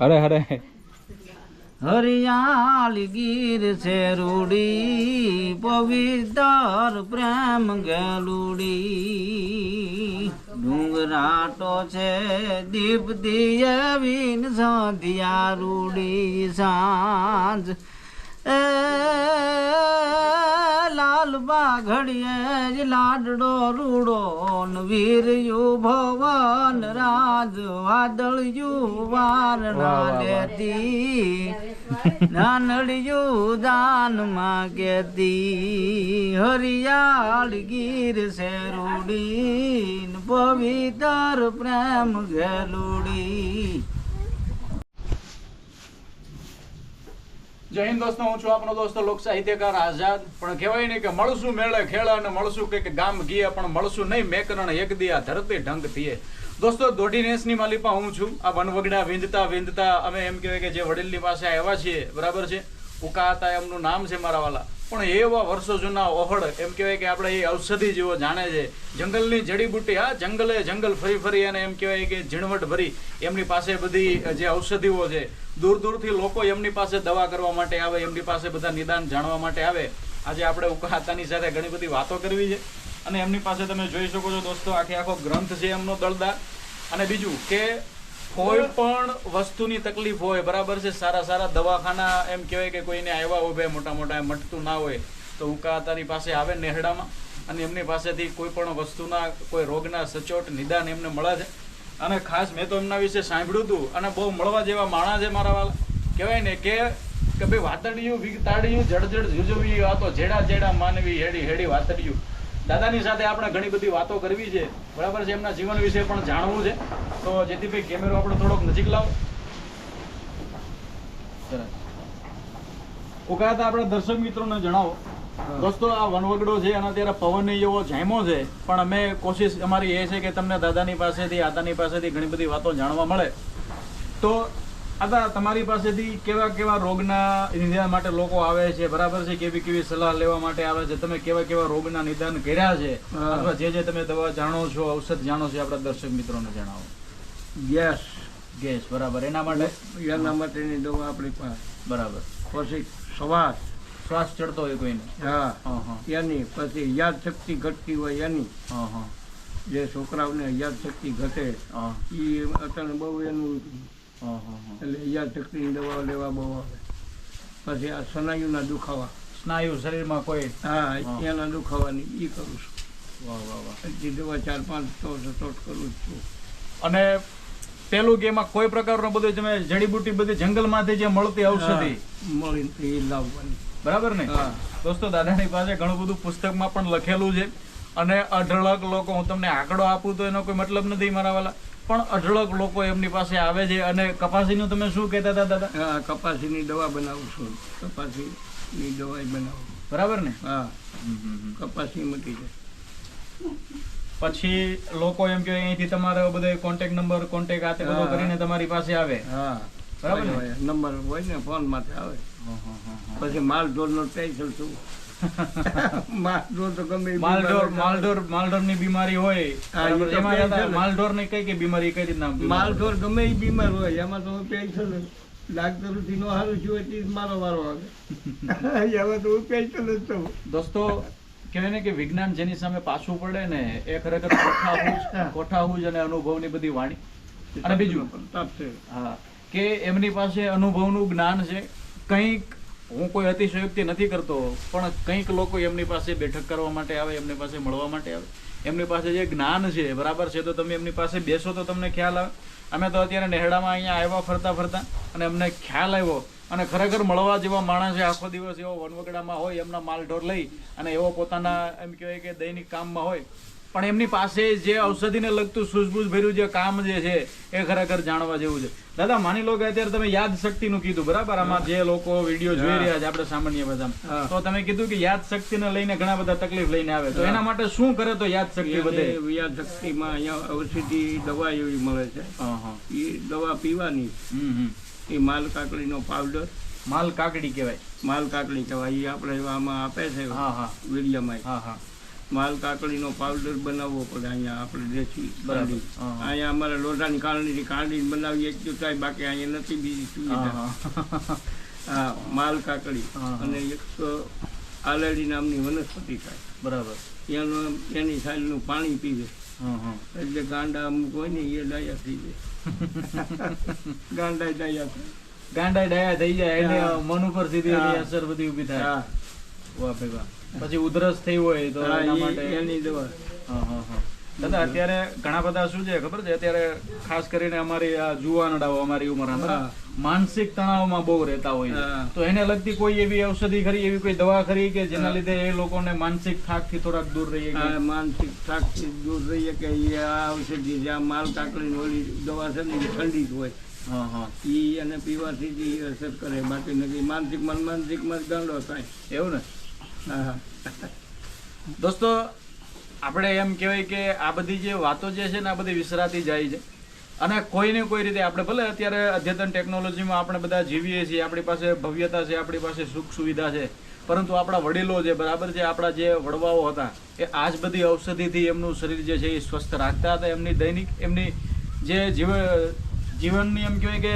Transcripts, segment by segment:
હરે હરે હરિયાલ ગીર છે રૂડી, પવિત્ર પ્રેમ ગેલુડી. ડુંગરાટો છે દીપ દિયવીન સાંધિયા રૂડી સાંજ. એ લાલબા ઘડીએ જ લાડડો રૂડો વીરયુ ભવન રાજ વાદળયુ વાર લેતી. નાનડિયું દાનમાં કેતી હરિયાળ ગીર છે રૂડી પવિત્ર પ્રેમ ગેલુડી જય હિન્દ દોસ્તો, હું છું આપણો દોસ્તો લોક સાહિત્યકાર આઝાદ. પણ કહેવાય ને કે મળશું મેળે ખેડા અને મળશું કે ગામ ગીએ, પણ મળશું નહીં મેકરણ એક દિયા ધરતી ઢંગ થઈએ દોસ્તો, દોઢી નેસની માલિપા હું છું. આ વનવગડા વિંધતા વિંધતા અમે એમ કહેવાય કે જે વડીલની પાસે આવ્યા છીએ, બરાબર છે? ઉકા હતા એમનું નામ છે મારા વાલા. પણ એવા વર્ષો જૂના ઓહળ, એમ કહેવાય કે આપણે એ ઔષધિ જેવો જાણે છે. જંગલની જડીબુટ્ટી આ જંગલે જંગલ ફરી ફરી અને એમ કહેવાય કે ઝીણવટ ભરી એમની પાસે બધી જે ઔષધિઓ છે દૂર દૂરથી લોકો એમની પાસે દવા કરવા માટે આવે, એમની પાસે બધા નિદાન જાણવા માટે આવે. આજે આપણે ઉકાતાની સાથે ઘણી બધી વાતો કરવી છે. અને એમની પાસે તમે જોઈ શકો છો દોસ્તો, આખે આખો ગ્રંથ છે એમનો દળદાર અને બીજું કે કોઈ પણ વસ્તુની તકલીફ હોય, બરાબર છે, સારા સારા દવાખાના એમ કહેવાય કે કોઈને આવ્યા હોય મોટા મોટા એમ મટતું ના હોય, તો ઉકાતાની પાસે આવે નેહડામાં. અને એમની પાસેથી કોઈ પણ વસ્તુના, કોઈ રોગના સચોટ નિદાન એમને મળે છે. અને ખાસ મેં તો એમના વિશે સાંભળ્યું હતું અને બહુ મળવા જેવા માણા છે મારા વાલા. કહેવાય ને કે કે ભાઈ વાતડિયું, વિગતાડિયું, જડજડ ઝુઝવી આ તો જેડા જેડા માનવી હેડી હેડી વાતડિયું. દાદાની સાથે આપણે ઘણી બધી વાતો કરવી છે. બરાબર છે, એમના જીવન વિશે પણ જાણવું છે. તો જેથી ભાઈ કેમેરો આપણે થોડોક નજીક લાવો. સરસ. ઉકાતા આપણે દર્શક મિત્રોને જણાવો. દોસ્તો આ વનવગડો છે અને અત્યારે પવન એવો જામ્યો છે. પણ અમે કોશિશ અમારી એ છે કે તમને દાદાની પાસેથી આદાની પાસેથી ઘણી બધી વાતો જાણવા મળે. તો આદા તમારી પાસેથી કેવા કેવા રોગના નિદાન માટે લોકો આવે છે? બરાબર છે? કેવી કેવી સલાહ લેવા માટે આવે છે? તમે કેવા કેવા રોગના નિદાન કર્યા છે? અથવા જે જે તમે દવા જાણો છો ઔષધ જાણો છો આપણા દર્શક મિત્રોને જણાવો. ગેસ. ગેસ બરાબર. એના માટે? એના માટેની દવા આપણી પાસે. બરાબર. પછી શ્વાસ શ્વાસ ચડતો હોય કોઈને? હા. એની પછી યાદ શક્તિ ઘટતી હોય એની. જે છોકરાઓને યાદ શક્તિ ઘટે એ અત્યારે બહુ એનું એટલે યાદ શક્તિની દવાઓ લેવા બહુ આવે. પછી આ સ્નાયુના દુખાવા. સ્નાયુ શરીરમાં કોઈ? હા. એના દુખાવાની એ કરું છું. વાહ વાહ વાહ. દવા ચાર પાંચ તો સચોટ કરું છું. અને પેલું કે એમાં કોઈ પ્રકારનો બધું તમે જડીબુટી બધી જંગલમાંથી જે મળતી ઔષધિ? મળી એ લાવવાની. બરાબર ને? હા. દોસ્તો દાદાની પાસે ઘણું બધું પુસ્તકમાં પણ લખેલું છે અને અઢળક લોકો હું તમને આંકડો આપું તો એનો કોઈ મતલબ નથી મારા વાલા પણ અઢળક લોકો એમની પાસે આવે છે અને કપાસીનું તમે શું કહેતા હતા દાદા? કપાસીની દવા બનાવું છું. કપાસીની દવા બનાવું. બરાબર ને? હા. કપાસી મટી છે. પછી લોકો એમ કે અહીંથી તમારો બધો કોન્ટેક નંબર કોન્ટેક આ તે બધો કરીને તમારી પાસે આવે. હા. બરાબર ને? નંબર હોય ને ફોનમાંથી આવે. પછી માલઢોર નો ટેન્શન છું માલઢોર તો ગમે એ માલઢોર માલઢોર માલઢોરની બીમારી હોય. હા, એ બરાબર? તો એમાં કહે છે દાદા ને. માલઢોરની કઈ કઈ બીમારી કઈ રીતના માલઢોર ગમે એ બીમાર હોય એમાં તો સ્પેશિયલ ડાક્ટરથી નો સારું છું એટલે મારો વારો આવે. એમાં તો હું સ્પેશિયલ જ છું દોસ્તો કહેવાય ને કે વિજ્ઞાન જેની સામે પાછું પડે ને એ ખરેખર કોઠાવું કોઠાહૂજ અને અનુભવની બધી વાણી. અને બીજું? હા કે એમની પાસે અનુભવનું જ્ઞાન છે. કંઈક, હું કોઈ અતિશયોક્તિ નથી કરતો, પણ કંઈક લોકો એમની પાસે બેઠક કરવા માટે આવે, એમની પાસે મળવા માટે આવે. એમની પાસે જે જ્ઞાન છે, બરાબર છે, તો તમે એમની પાસે બેસો તો તમને ખ્યાલ આવે. અમે તો અત્યારે નેહડામાં અહીંયા આવ્યા ફરતા ફરતા, અને અમને ખ્યાલ આવ્યો. અને ખરેખર મળવા જેવા માણસ આખો દિવસ એવો વનવગડામાં હોય, એમના માલઢોર લઈ, અને એવો પોતાના, એમ કહેવાય કે દૈનિક કામમાં હોય પણ એમની પાસે જે ઔષધિને લગતું સૂઝબૂઝ ભર્યું જે કામ જે છે એ ખરેખર જાણવા જેવું છે. દાદા માની લો કે અત્યારે તમે યાદ શક્તિનું કીધું બરાબર? આમાં જે લોકો વીડિયો જોઈ રહ્યા છે આપણે સામાન્ય બધા તો તમે કીધું કે યાદ શક્તિને લઈને ઘણા બધા તકલીફ લઈને આવે. તો એના માટે શું કરે તો યાદ શક્તિ વધે? યાદ શક્તિમાં અહીંયા ઔષધિ દવા એવી મળે છે. હા, હા. એ દવા પીવાની. એ માલ કાકડીનો પાવડર. માલ કાકડી કહેવાય. માલ કાકડી કહેવાય. એ આપણે આમાં આપે છે હા હા. વીડિયામાં. હા હા. માલ કાકડીનો પાવડર બનાવવો પડે અહીંયા આપણે દેશી બરાબર. કાંડી. અહીંયા અમારે લોઢાની કાંડી કાંડી બનાવીએ તો થાય બાકી અહીંયા નથી બીજી સુવિધા. હા, માલ કાકડી અને એક તો આલેડી નામની વનસ્પતિ થાય. બરાબર. એનું એની સાઈલનું પાણી પીવે. એટલે ગાંડા અમુક હોય ને એ ડાયા થઈ જાય. ગાંડા ડાયા ગાંડા ડાયા થઈ જાય એટલે. મન ઉપર સીધી અસર બધી ઊભી થાય. હા. વાહ ભાઈ વાહ. પછી ઉધરસ થઈ હોય તો એના માટે એની દવા હા, હા, હા. દાદા અત્યારે ઘણા બધા શું છે ખબર છે? અત્યારે ખાસ કરીને અમારી આ જુવાનડાઓ અમારી ઉંમરના માનસિક તણાવમાં બહુ રહેતા હોય તો એને લગતી કોઈ એવી ઔષધિ ખરી એવી કોઈ દવા ખરી કે જેના લીધે એ લોકોને માનસિક થાકથી થોડાક દૂર રહીએ માનસિક થાકથી દૂર રહીએ કે એ આ ઔષધિ જે આ માલ કાકડીની ઓલી દવા છે ને ઠંડી જ હોય. હા હા. એ એને પીવાથી જ અસર કરે. બાકી નથી. માનસિક મન માનસિક મન ગાંડો થાય. એવું ને? દોસ્તો, આપણે એમ કહેવાય કે આ બધી જે વાતો જે છે ને, આ બધી વિસરાતી જાય છે. અને કોઈને કોઈ રીતે આપણે ભલે અત્યારે અદ્યતન ટેકનોલોજીમાં આપણે બધા જીવીએ છીએ, આપણી પાસે ભવ્યતા છે, આપણી પાસે સુખ સુવિધા છે, પરંતુ આપણા વડીલો જે, બરાબર છે, આપણા જે વડવાઓ હતા, એ આ જ બધી ઔષધિથી એમનું શરીર જે છે એ સ્વસ્થ રાખતા હતા, એમની દૈનિક, એમની જે જીવ, જીવનની એમ કહેવાય કે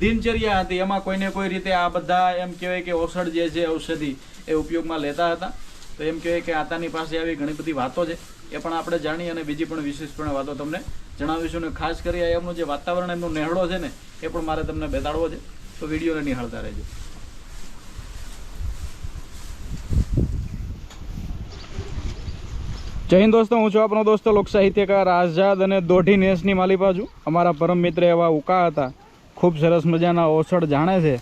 દિનચર્યા હતી. એમાં કોઈને કોઈ રીતે આ બધા એમ કહેવાય કે ઔષધ જે છે, ઔષધિ એ ઉપયોગમાં લેતા હતા. તો એમ કહેવાય કે આતાની પાસે આવી ઘણી બધી વાતો છે. એ પણ આપણે જાણી અને બીજી પણ વિશેષપણે વાતો તમને જણાવીશું. ને ખાસ કરી એમનું જે વાતાવરણ, એમનો નેહળો છે ને, એ પણ મારે તમને બેતાડવો છે. તો વિડીયોને નિહાળતા રહેજો. જય હિન્દ દોસ્તો, હું છું આપણો દોસ્તો લોક સાહિત્યકાર આઝાદ અને દોઢી નેસની માલી છું. અમારા પરમ મિત્ર એવા ઉકા હતા. ખૂબ સરસ મજાના ઓસડ જાણે છે.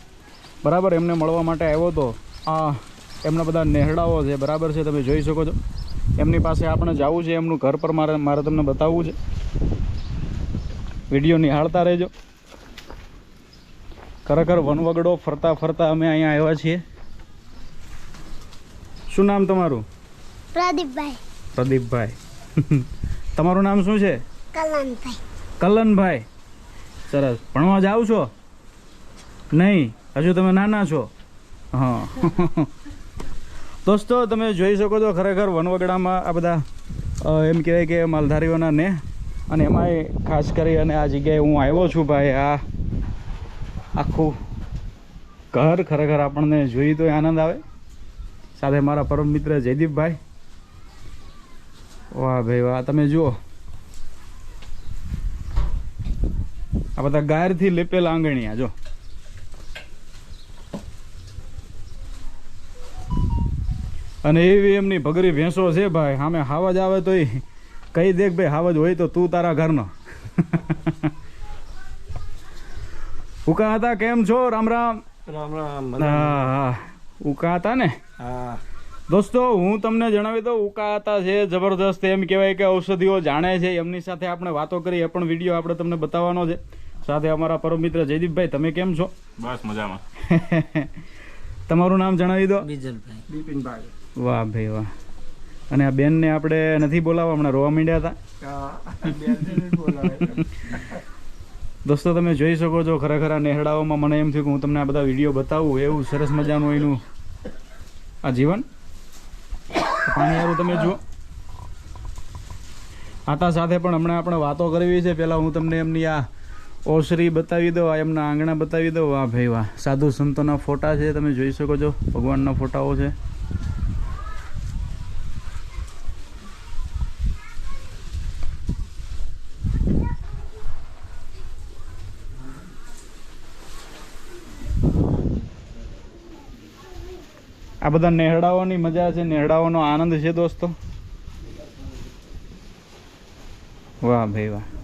બરાબર એમને મળવા માટે આવ્યો હતો આ એમના બધા નેહડાઓ છે બરાબર છે તમે જોઈ શકો છો. એમની પાસે આપણે જવું છે એમનું ઘર પર મારે મારે તમને બતાવવું છે. વીડિયો નિહાળતા રહેજો. ખરેખર વનવગડો ફરતા ફરતા અમે અહીંયા આવ્યા છીએ. શું નામ તમારું? પ્રદીપભાઈ. પ્રદીપભાઈ. તમારું નામ શું છે? કલનભાઈ. કલનભાઈ. સરસ. ભણવા જાઓ છો? નહીં. હજુ તમે નાના છો. હા. દોસ્તો તમે જોઈ શકો છો ખરેખર વનવગડામાં આ બધા એમ કહેવાય કે માલધારીઓના ને. અને એમાંય ખાસ કરી અને આ જગ્યાએ હું આવ્યો છું ભાઈ આ આખું ઘર ખરેખર આપણને જોઈ તો આનંદ આવે. સાથે મારા પરમ મિત્ર જયદીપભાઈ. વાહ ભાઈ વાહ. તમે જુઓ. આ બધા ગાયરથી લેપેલા આંગણિયા જો. અને એવી એમની ભગરી ભેંસો છે ભાઈ સામે હાવજ આવે તો કહી દેખ ભાઈ હાવજ હોય તો તું તારા ઘરનો. ઉકા હતા કેમ છો? રામ રામ. રામ રામ હા હા. ઉકા હતા ને? હા. દોસ્તો હું તમને જણાવી દઉં ઉકા હતા છે જબરદસ્ત એમ કહેવાય કે ઔષધિઓ જાણે છે. એમની સાથે આપણે વાતો કરી એ પણ વીડિયો આપણે તમને બતાવવાનો છે. સાથે અમારા પરમ મિત્ર જયદીપભાઈ તમે કેમ છો? બસ મજામાં. તમારું નામ જણાવી દો. બીજલભાઈ. બિપિનભાઈ વાહ ભાઈ વાહ. અને આ બેનને આપણે નથી બોલાવવા હમણાં રોવા માંડ્યા હતા? હા બેનને બોલાવે. દોસ્તો તમે જોઈ શકો છો ખરેખર આ નેહડાઓમાં મને એમ થયું કે હું તમને આ બધા વીડિયો બતાવું એવું સરસ મજાનું એનું આ જીવન. પાણી સારું તમે જુઓ. આતા સાથે પણ હમણાં આપણે વાતો કરવી છે. પહેલાં હું તમને એમની આ ઓસરી બતાવી દો, આ એમના આંગણા બતાવી દો. વાહ ભાઈ વાહ, સાધુ સંતોના ફોટા છે, તમે જોઈ શકો છો, ભગવાનના ફોટાઓ છે. આ બધા નેહડાઓની મજા છે, નેહડાઓનો આનંદ છે, દોસ્તો. વાહ ભાઈ વાહ.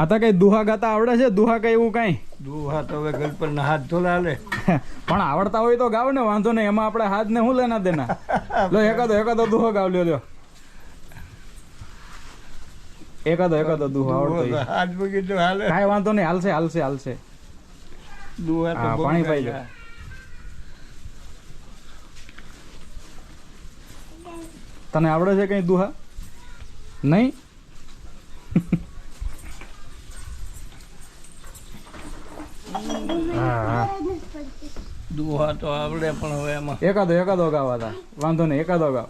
આ તો કઈ દુહા ગાતા આવડે છે? દુહા કઈ એવું કઈ? દુહા તો હવે ગલ પર હાથ ધોલા લે પણ આવડતા હોય તો ગાવ ને વાંધો નહીં. એમાં આપણે હાથ ને શું લેના દેના? લો એકાદો એકાદો દુહો ગાવ લ્યો લ્યો. એકાદો એકાદો દુહો આવડતો. હાથ મૂકી તો હાલે. કાઈ વાંધો નહીં. હાલશે હાલશે હાલશે. દુહા તો પાણી પાઈ ગાયા. તને આવડે છે કઈ દુહા? નહીં હા હા દુહા તો આવડે પણ હવે એમાં. એકાદો એકાદો ગાવ હતા. વાંધો નહીં એકાદો ગાવ.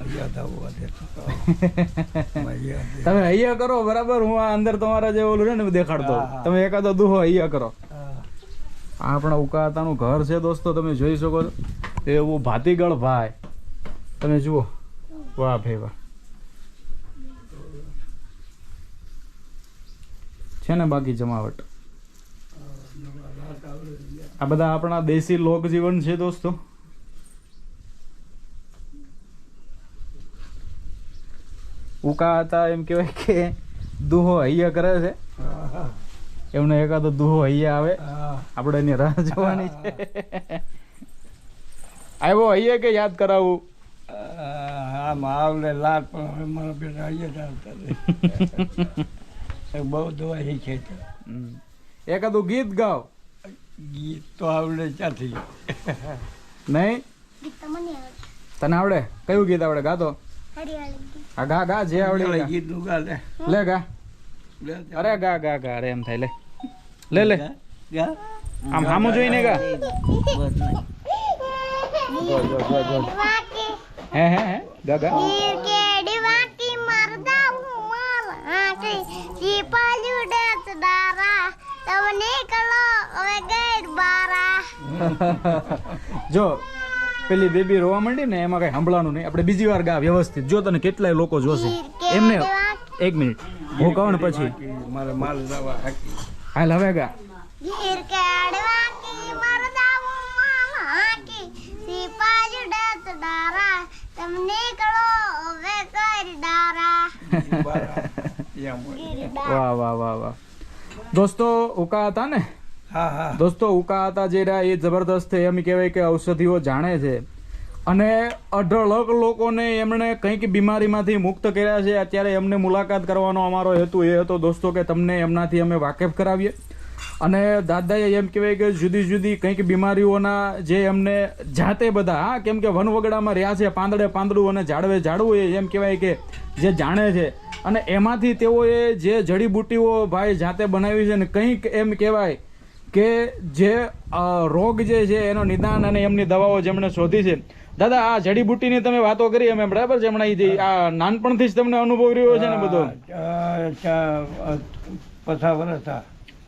તમે અહીંયા કરો બરાબર? હું આ અંદર તમારા જે ઓલું ને દેખાડતો. તમે એકાદો દુહો અહીંયા કરો. આ આપણા ઉકાતાનું ઘર છે દોસ્તો તમે જોઈ શકો છો. એવું ભાતીગળ ભાઈ. તમે જુઓ. વાહ ભાઈ વાહ. છે ને બાકી જમાવટ? આ બધા આપણા દેશી લોક જીવન છે દોસ્તો. ઉકા હતા એમ કહેવાય કે દુહો હૈયા કરે છે. એમને એકાદો દુહો હૈયા આવે. આપણે એની રાહ જોવાની છે. આવ્યો હૈયે કે યાદ કરાવું? આમ આવડે લાટ પણ મારા બેટા રહે. બહુ શીખે છે હમ. એકાદું ગીત ગાવ ગીત તો આવડે ક્યાંથી? નહીં? ગીત મને તને આવડે? કયું ગીત આવડે? ગાતો? હા આ ગા ગા જે આવડે એ ગા. લે. લે ગા. અરે ગા ગા ગા અરે એમ થાય. લે. લે લે. આમ સામું જોઈને ગા. હે હે હે. ગા ગા. દારા તવ નીકળો હવે ગેર બારા જો પેલી બેબી રોવા માંડી ને એમાં કઈ સાંભળવાનું નહીં. આપણે બીજી વાર ગા વ્યવસ્થિત. જો તને કેટલાય લોકો જોશે. એમને એક મિનિટ. હું કહું ને પછી. મારે માલ દવા હાલ હવે ગા. ગીર કેડી વાકી મરદા ઉમર આકી ચીપાલ્યું ડેસ દારા તવ નીકળો હવે કરી દારા ગીર વાહ વાહ વાહ વાહ. દોસ્તો ઉકા હતા ને? હા હા. દોસ્તો ઉકા હતા જે રહ્યા એ જબરદસ્ત એમ કહેવાય કે ઔષધિઓ જાણે છે. અને અઢળક લોકોને એમણે કંઈક બીમારીમાંથી મુક્ત કર્યા છે. અત્યારે એમને મુલાકાત કરવાનો અમારો હેતુ એ હતો દોસ્તો કે તમને એમનાથી અમે વાકેફ કરાવીએ. અને દાદાએ એમ કહેવાય કે જુદી જુદી કંઈક બીમારીઓના જે એમને જાતે બધા, હા, કેમ કે વનવગડામાં રહ્યા છે, પાંદડે પાંદડું અને ઝાડવે ઝાડવું એ એમ કહેવાય કે જે જાણે છે. અને એમાંથી તેઓએ જે જડીબુટ્ટીઓ ભાઈ જાતે બનાવી છે ને કંઈક એમ કહેવાય કે જે રોગ જે છે એનો નિદાન અને એમની દવાઓ જેમણે શોધી છે. દાદા, આ જડીબુટ્ટીની તમે વાતો કરી અમે બરાબર ઈ આ નાનપણથી જ તમને અનુભવ રહ્યો છે ને બધો. પચાસ વર્ષ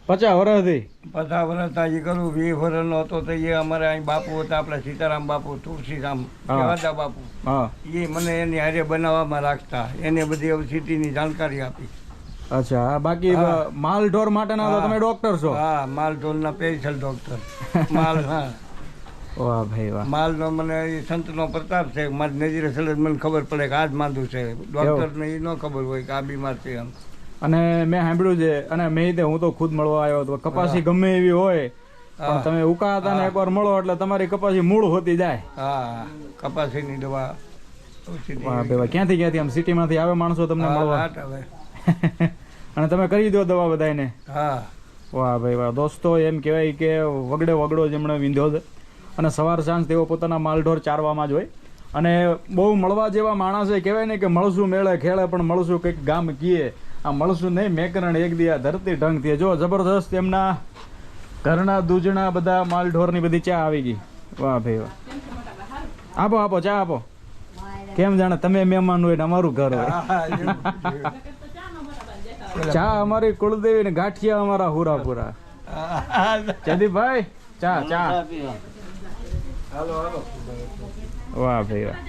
પચાસ વર્ષથી? પચાસ વર્ષ થા એ કરું વીસ વર્ષનો હતો તો એ અમારે અહીં બાપુ હતા આપણા સીતારામ બાપુ તુલસીરામ. કેવાતા બાપુ. એ મને એની હારે બનાવવામાં રાખતા એને બધી સિટીની જાણકારી આપી. અચ્છા બાકી હા. માલ ઢોર માટેના તો તમે ડોક્ટર છો? હા માલ ઢોલના સ્પેશિયલ ડોક્ટર માલ હા. વાહ ભાઈ વાહ. માલનો મને એ સંતનો પ્રતાપ છે મારી નજરે સડે મને ખબર પડે કે આ જ માંદું છે. ડોક્ટરને એ ન ખબર હોય કે આ બીમાર છે એમ. અને મેં સાંભળ્યું છે અને મેં હું તો ખુદ મળવા આવ્યો હતો. કપાસી ગમે એવી હોય પણ તમે ઉકા હતા ને એકવાર મળો એટલે તમારી કપાસી મૂળ હોતી જાય. હા કપાસીની દવા ક્યાંથી ક્યાંથી? આમ સિટીમાંથી આવે માણસો તમને મળવા. અને તમે કરી દો દવા બધાને હા. વાહ ભાઈ વાહ. દોસ્તો એમ કહેવાય કે વગડે વગડો જેમણે વિંધ્યો છે. અને સવાર સાંજ તેઓ પોતાના માલઢોર ચારવામાં જ હોય. અને બહુ મળવા જેવા માણસે કહેવાય ને કે મળશું મેળે ખેડે પણ મળશું કંઈક ગામ કીએ. આ મળશું નહીં મેકરણ એક દી આ ધરતી ઢંગથી. જો જબરદસ્ત એમના ઘરના દૂજણા બધા માલઢોરની બધી ચા આવી ગઈ. વાહ ભાઈ વાહ. આપો આપો ચા આપો. કેમ જાણે તમે મહેમાન હોય ને અમારું ઘર હોય. ચા અમારી કુળદેવી ને ગાંઠિયા અમારા હુરાપુરા. જયદીપભાઈ ચા ચા. હાલો હાલો વાહ ભાઈ વાહ.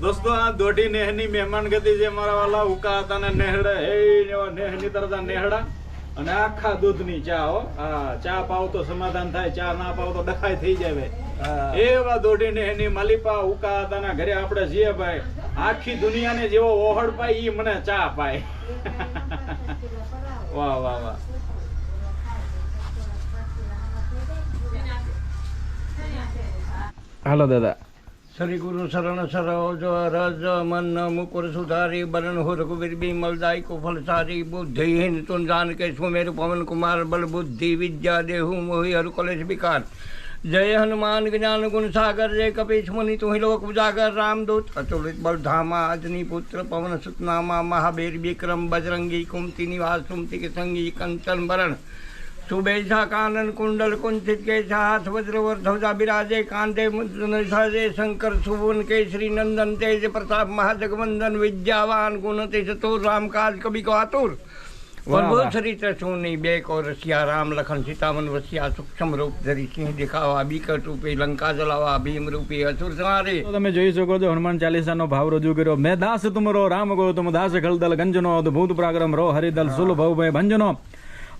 દોસ્તો, આ દોઢી નેહની મહેમાન ગતિ જે મારા વાલા ઉકા હતા ને નેહડા હે નેહની તરતા નેહડા. અને આખા દૂધની ચા હો. હા ચા પાવ તો સમાધાન થાય ચા ના પાવ તો ડખાઈ થઈ જાય એવા દોઢી નેહની માલિપા ઉકા હતા ઘરે આપણે જઈએ ભાઈ. આખી દુનિયાને જેવો ઓહડ પાય ઈ મને ચા પાય. વાહ વાહ વાહ. હાલો દાદા. શ્રી ગુરુ શરણ સરોજ રજ મન મુકુર સુધારી બરન હો રઘુવીર બિમલ દાય કુફલ સારી બુદ્ધિહીન તુન જાન કે સુમેર પવન કુમાર બલ બુદ્ધિ વિદ્યા દેહુ મોહી હરુ કલેશ વિકાર જય હનુમાન જ્ઞાન ગુણ સાગર જય કપીશ મુનિ તુહિ લોક ઉજાગર રામદૂત અતુલિત બલ ધામા અજની પુત્ર પવન સુતનામા મહાબેર વિક્રમ બજરંગી કુમતિ નિવાસ સુમતિ કે સંગી કંચન બરણ સુબેશા કાનન કુંડલ કુંચિત કેશા હાથ વજ્રવર ધ્વજા બિરાજે કાંધે મુદ્ર સાજે શંકર સુવન કેસરી નંદન તેજ પ્રતાપ મહાજગવંદન વિદ્યાવાન ગુણતિ ચતુર રામ કાજ કવિ કો આતુર વાહ. ચરિત્ર સુની બે કો રસિયા રામ લખન સીતામન વસિયા સૂક્ષ્મ રૂપ ધરી સિંહ દેખાવા બીકટ રૂપે લંકા જલાવા ભીમ રૂપે અસુર સંહારે તમે જોઈ શકો છો હનુમાન ચાલીસાનો ભાવ રજૂ કર્યો. મેં દાસ તુમરો રામ ગો તુમ દાસ ખલદલ ગંજનો અદભૂત પ્રાગ્રમ રો હરિદલ સુલ ભવ ભંજનો.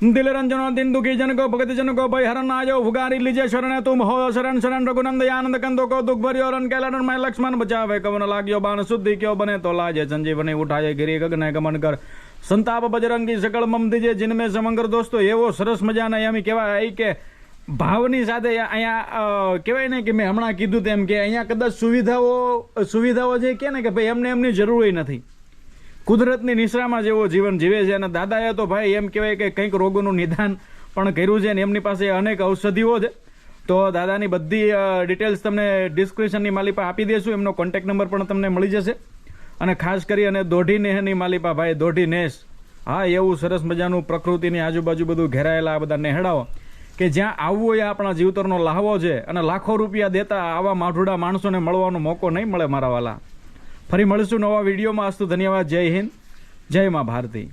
દિલ રંજનો દિન દુખી જન કો ભગત જન કો ભય હરણ આજો ભુગારી લીજે શરણ તુમ હો શરણ શરણ રઘુનંદ આનંદ કંદો કો દુઃખ ભર્યો રન કેલન મેં લક્ષ્મણ બચાવે કવન લાગ્યો બાણ શુદ્ધિ કયો બને તો લાજે સંજીવની ઉઠાજે ગિરી ગગને ગમન કર સંતાપ બજરંગી સકળ મમ દીજે જિનમે સમંગર દોસ્તો એવો સરસ મજાના એમ કહેવાય આઈ કે ભાવની સાથે અહીંયા કહેવાય ને કે મેં હમણાં કીધું તેમ કે અહીંયા કદાચ સુવિધાઓ સુવિધાઓ જે કે ને કે ભાઈ એમને એમની જરૂર નથી કુદરતની નિશ્રામાં જેવો જીવન જીવે છે અને દાદાએ તો ભાઈ એમ કહેવાય કે કંઈક રોગોનું નિદાન પણ કર્યું છે અને એમની પાસે અનેક ઔષધિઓ છે. તો દાદાની બધી ડિટેલ્સ તમને ડિસ્ક્રિપ્શનની માલિપા આપી દઈશું એમનો કોન્ટેક નંબર પણ તમને મળી જશે. અને ખાસ કરી અને દોઢી નેહની માલિપા ભાઈ, દોઢી નેસ. હા, એવું સરસ મજાનું પ્રકૃતિની આજુબાજુ બધું ઘેરાયેલા આ બધા નેહડાઓ કે જ્યાં આવવું હોય આપણા જીવતરનો લાહવો છે અને લાખો રૂપિયા દેતા આવા માઠુડા માણસોને મળવાનો મોકો નહીં મળે મારા વાલા. ફરી મળીશું નવા વિડીયોમાં. અસ્તુ ધન્યવાદ. જય હિન્દ. જય મા ભારતી.